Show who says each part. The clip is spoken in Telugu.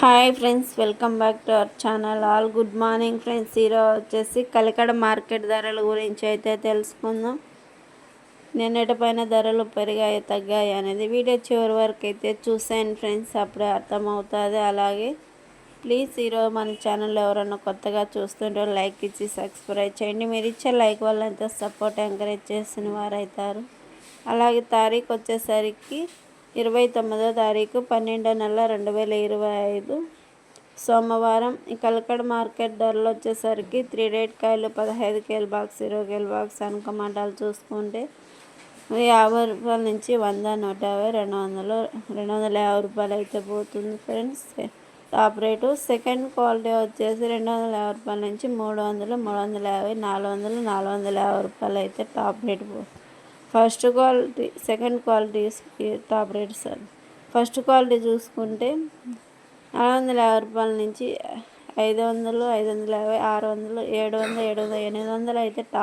Speaker 1: Hi friends welcome back to our channel. All good morning friends. ఈరోజు వచ్చేసి కలికడ మార్కెట్ ధరల గురించి అయితే తెలుసుకుందాం. నిన్నటిపైన ధరలు పెరిగాయి తగ్గాయి అనేది వీడియో చివరి వరకు అయితే చూసాను ఫ్రెండ్స్. అప్పుడే అర్థమవుతుంది. అలాగే ప్లీజ్ ఈరోజు మన ఛానల్ ఎవరన్నా కొత్తగా చూస్తుంటే లైక్ ఇచ్చి సబ్స్క్రైబ్ చేయండి. మీరు ఇచ్చే లైక్ వల్ల ఎంతో సపోర్ట్ ఎంకరేజ్ చేసిన వారు అవుతారు అలాగే తారీఖు వచ్చేసరికి ఇరవై తొమ్మిదో తారీఖు పన్నెండో నెల రెండు వేల ఇరవై ఐదు సోమవారం ఈ కలకడ మార్కెట్ ధరలు వచ్చేసరికి త్రీ రేట్ కాయలు పదహైదు కేల్ బాక్స్ ఇరవై కేల్ బాక్స్ అనుకమాటాలు చూసుకుంటే యాభై రూపాయల నుంచి వంద నూట యాభై రెండు వందలు రెండు వందల యాభై రూపాయలు అయితే పోతుంది friends. Top rate second quality వచ్చేసి రెండు వందల యాభై రూపాయల నుంచి మూడు వందలు మూడు వందల యాభై నాలుగు వందలు నాలుగు వందల యాభై రూపాయలు అయితే టాప్ రేట్ పోతుంది first quality second quality top rate sir. First quality చూసుకుంటే నాలుగు వందల యాభై రూపాయల నుంచి ఐదు వందలు ఐదు వందల యాభై ఆరు వందలు ఏడు వందలు ఏడు వందలు ఎనిమిది వందలు అయితే టాప్